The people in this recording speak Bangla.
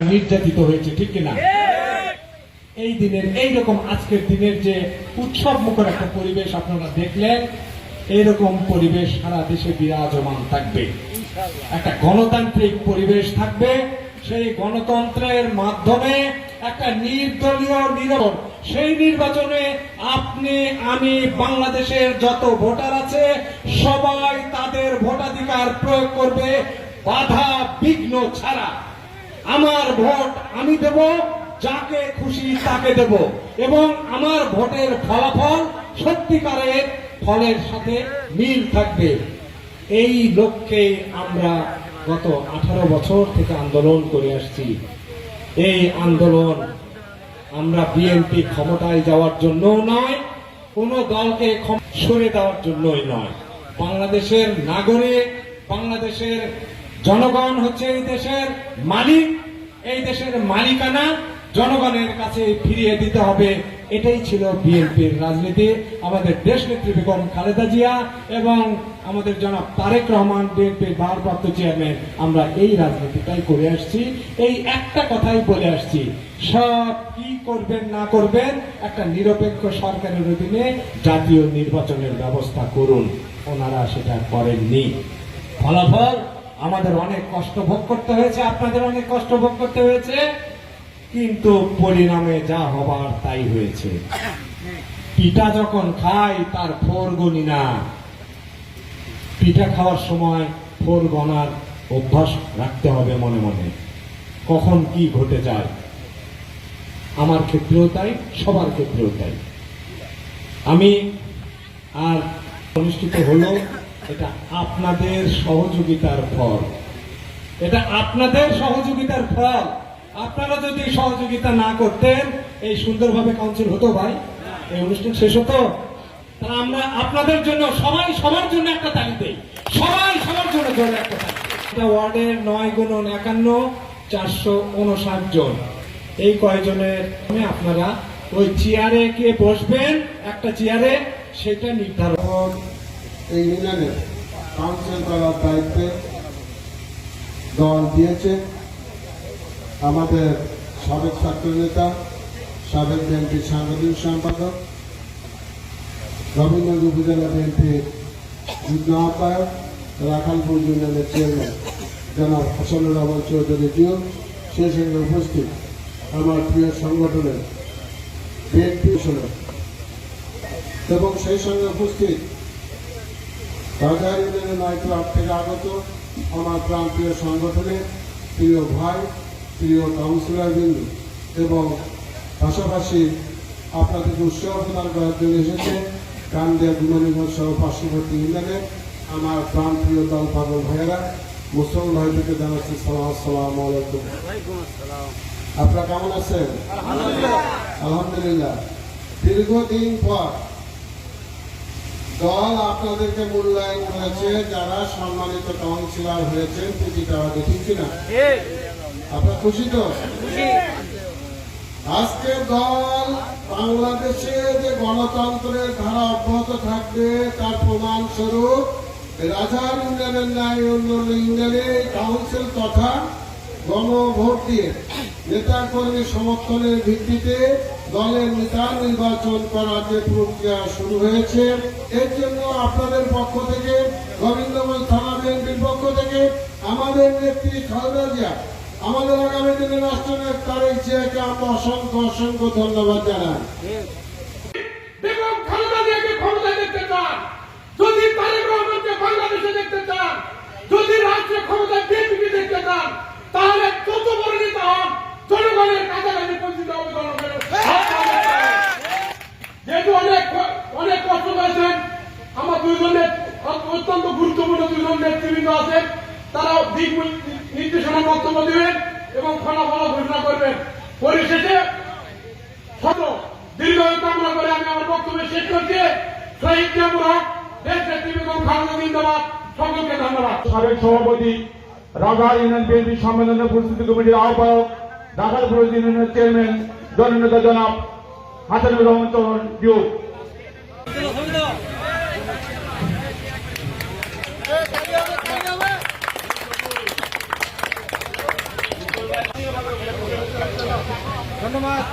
নির্যাতিত হয়েছে ঠিক কিনা? এই দিনের এই রকম আজকের দিনের যে উৎসব মুখর একটা পরিবেশ আপনারা দেখলেন এইরকম পরিবেশ সারা দেশে বিরাজমান থাকবে। একটা গণতান্ত্রিক পরিবেশ থাকবে সেই গণতন্ত্রের মাধ্যমে একটা নির্দলীয় নিরব সেই নির্বাচনে আপনি আমি বাংলাদেশের যত ভোটার আছে সবাই তাদের ভোটাধিকার প্রয়োগ করবে বাধা বিঘ্ন ছাড়া। আমার ভোট আমি দেব, যাকে খুশি তাকে দেব। এবং আমার ভোটের ফলাফল সত্যিকারের ফলের সাথে মিল থাকবে। এই লক্ষ্যে আমরা গত আঠারো বছর থেকে আন্দোলন করে আসছি। এই আন্দোলন আমরা বিএনপি ক্ষমতায় যাওয়ার জন্য নয়, কোন দলকে সরে দেওয়ার জন্যই নয়। বাংলাদেশের নাগরিক, বাংলাদেশের জনগণ হচ্ছে এই দেশের মালিক, এই দেশের মালিকানা। জনগণের কাছে ফিরিয়ে দিতে হবে। এটাই ছিল বিএনপির রাজনীতি। আমাদের দেশ নেত্রী খালেদা জিয়া এবং আমাদের জনাব তারেক রহমান, বিএনপির ভারপ্রাপ্ত চেয়ারম্যান। আমরা এই রাজনীতিটাই করে আসছি। এই একটা কথাই বলে আসছি। সব কি করবেন, না করবেন, একটা নিরপেক্ষ সরকারের অধীনে জাতীয় নির্বাচনের ব্যবস্থা করুন। ওনারা সেটা করেননি। ফলাফল আমাদের অনেক কষ্ট ভোগ করতে হয়েছে, আপনাদের অনেক কষ্ট ভোগ করতে হয়েছে, কিন্তু পরিণামে যা হবার তাই হয়েছে। পিঠা যখন খাই, তার ফোর গনি না। পিঠা খাওয়ার সময় ফোর গনার অভ্যাস রাখতে হবে মনে মনে। কখন কি ঘটে যায়? আমার ক্ষেত্রেও তাই, সবার ক্ষেত্রেও তাই। আমি আর অনুষ্ঠিত হলো এটা আপনাদের সহযোগিতার ফল। এটা আপনাদের সহযোগিতার ফল। আপনারা যদি সহযোগিতা না করতেন, এই সুন্দরভাবে কাউন্সিল হতো ভাই। এই অনুষ্ঠান শেষ হতো। তা আমরা আপনাদের জন্য, সবাই সবার জন্য একটা তালি দেই। সবাই সবার জন্য একটা তালি এটা ওয়ার্ডের নয় গুণন একান্ন, চারশো উনষাট জন। এই কয়জনের আপনারা ওই চেয়ারে কে বসবেন, একটা চেয়ারে সেটা নির্ধারণ এই ইউনিয়নের কাউন্সিল করার দায়িত্বে দল দিয়েছে। আমাদের সাবেক ছাত্র নেতা, সাবেক বিএনপির সাংগঠনিক সম্পাদক রবীন্দ্রনাথ উপজেলা বিএনপির যুগ্ম আহ্বায়ক, রাখালপুর ইউনিয়নের চেয়ারম্যান, জনাব হাসানুর রহমান চৌধুরী জিও। সেই সঙ্গে উপস্থিত আমার প্রিয় সংগঠনের বিএনপি এবং সেই সঙ্গে উপস্থিত বাজার ইউনিয়নের নয় ক্লাব থেকে আগত আমার প্রান্তীয় সংগঠনের প্রিয় ভাই প্রিয় কাউন্সিলর বিন্দু এবং পাশাপাশি আপনাদেরকে উৎসাহ প্রদান করার জন্য এসেছে কান্দিয়া বিমানীগঞ্জ সহ পার্শ্ববর্তী ইউনিয়নের আমার প্রান্তীয় দল পাগল ভাইয়েরা মুসলমান ভাইদেরকে জানাচ্ছি সালাম আসসালাম আলাইকুম। আপনারা কেমন আছেন? আলহামদুলিল্লাহ। দীর্ঘদিন পর দল আপনাদেরকে মূল্যায়ন করেছে যারা সম্মানিত কাউন্সিলর হয়েছেন প্রতিটা ঠিক কিনা? আপনার খুশি তো? আজকে দল বাংলাদেশে যে গণতন্ত্রের ধারা অব্যাহত থাকবে তার প্রমাণ স্বরূপ রাজার ইউনিয়নের ন্যায় অন্যান্য ইউনিয়নে কাউন্সিল তথা গণভোট দিয়ে নেতা কর্মী সমর্থনের ভিত্তিতে দলের নেতা নির্বাচন করার যে প্রক্রিয়া শুরু হয়েছে। এর জন্য আপনাদের পক্ষ থেকে, গোবিন্দগঞ্জ থানা বিএনপির পক্ষ থেকে, আমাদের নেত্রী খালেদা জিয়া, আমাদের আগামী দিনে রাষ্ট্রনায়ক তারেক জিয়াকে আমরা অসংখ্য অসংখ্য ধন্যবাদ জানাই বেগম খালেদা জিয়াকে ক্ষমতা দেখতে চান যদি তারেক রহমানকে বাংলাদেশে দেখতে চান যদি রাজ্যে ক্ষমতা বিএনপিকে দেখতে চান তাহলে যত বড় নেতা হন জনগণের কাছাকাছি পৌঁছতে হবে জনগণের যেহেতু অনেক অনেক কষ্ট করেছেন আমার দুইজনের অত্যন্ত গুরুত্বপূর্ণ দুজন নেতৃবৃন্দ আছেন তারা দিক নির্দেশনা বক্তব্য দেবেন এবং ফলাফল ঘোষণা করবেন। পরিশেষে দীর্ঘ কামনা করে আমি আমার বক্তব্য শেষ করছি। শহীদ জামুর হক দেশ নেত্রী খালেদা জিন্দাবাদ। সকলকে ধন্যবাদ। সাবেক সভাপতি রাজা ইউনিয়ন বিএনপি সম্মেলনে প্রস্তুতি কমিটির আহ্বায়ক ঢাকার ইউনিয়নের চেয়ারম্যান জননেতা জনাব হাসানুর রহমান চৌহান ডিউ ধন্যবাদ।